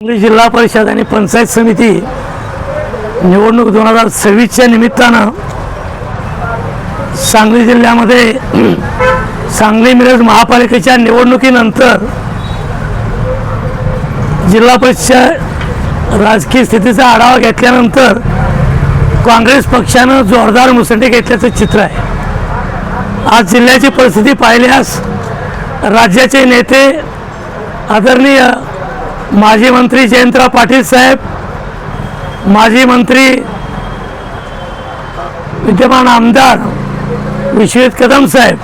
सांगली जिल्हा परिषद आणि पंचायत समिती निवडणूक दोन हजार सव्वीसच्या निमित्तानं सांगली जिल्ह्यामध्ये सांगली मिरज महापालिकेच्या निवडणुकीनंतर जिल्हा परिषद राजकीय स्थितीचा आढावा घेतल्यानंतर काँग्रेस पक्षानं जोरदार मुसंडी घेतल्याचं चित्र आहे. आज जिल्ह्याची परिस्थिती पाहिल्यास राज्याचे नेते आदरणीय माजी मंत्री जयंतराव पाटील साहेब माजी मंत्री विद्यमान आमदार विश्वजित कदम साहेब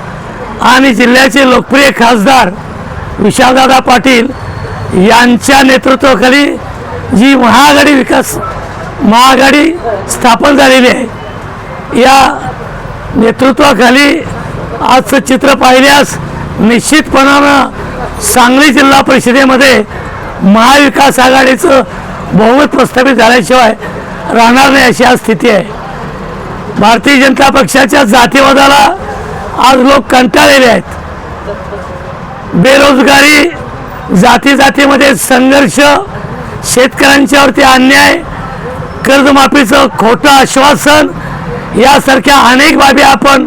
आणि जिल्ह्याचे लोकप्रिय खासदार विशालदादा पाटील यांच्या नेतृत्वाखाली जी महाआघाडी विकास महाआघाडी स्थापन झालेली आहे या नेतृत्वाखाली आजचं चित्र पाहिल्यास निश्चितपणानं सांगली जिल्हा परिषदेमध्ये महाविकास आघाडीचं बहुमत प्रस्थापित झाल्याशिवाय राहणार नाही अशी आज स्थिती आहे. भारतीय जनता पक्षाच्या जातीवादाला आज लोक कंटाळलेले आहेत. बेरोजगारी जाती जातीमध्ये संघर्ष शेतकऱ्यांच्यावरती अन्याय कर्जमाफीचं खोटं आश्वासन यासारख्या अनेक बाबी आपण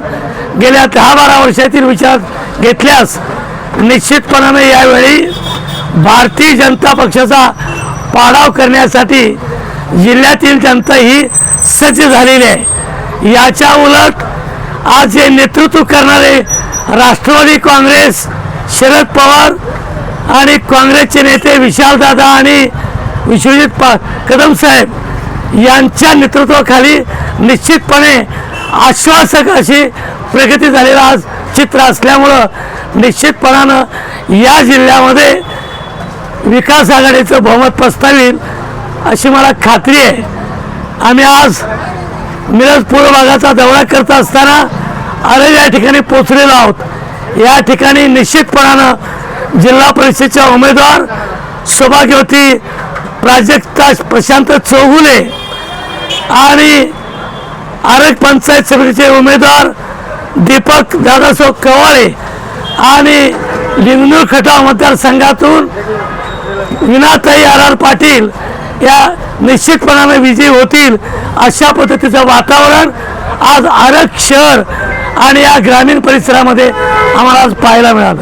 गेल्या दहा बारा वर्षातील विचार घेतल्यास निश्चितपणाने यावेळी भारतीय जनता पक्षाचा पाडाव करण्यासाठी जिल्ह्यातील जनता ही सज्ज झालेली आहे. याच्या उलट आज जे नेतृत्व करणारे राष्ट्रवादी काँग्रेस शरद पवार आणि काँग्रेसचे नेते विशालदादा आणि विश्वजित पा कदम साहेब यांच्या नेतृत्वाखाली निश्चितपणे आश्वासक अशी प्रगती झालेला आज चित्र असल्यामुळं निश्चितपणानं या जिल्ह्यामध्ये विकास आघाडीचं बहुमत पस्तावील अशी मला खात्री आहे. आम्ही आज मिरज पूर्व भागाचा दौरा करत असताना अरे या ठिकाणी पोचलेलो आहोत. या ठिकाणी निश्चितपणानं जिल्हा परिषदेच्या उमेदवार सौभाग्यवती प्राजक्ता प्रशांत चौगुले आणि आरग पंचायत समितीचे उमेदवार दीपक दादासाहेब कवाळे आणि लिंगनूर खटाव मतदारसंघातून विनाताई आर आर पाटील या निश्चितपणाने विजयी होतील अशा पद्धतीचं वातावरण आज आरग शहर आणि या ग्रामीण परिसरामध्ये आम्हाला आज पाहायला मिळालं.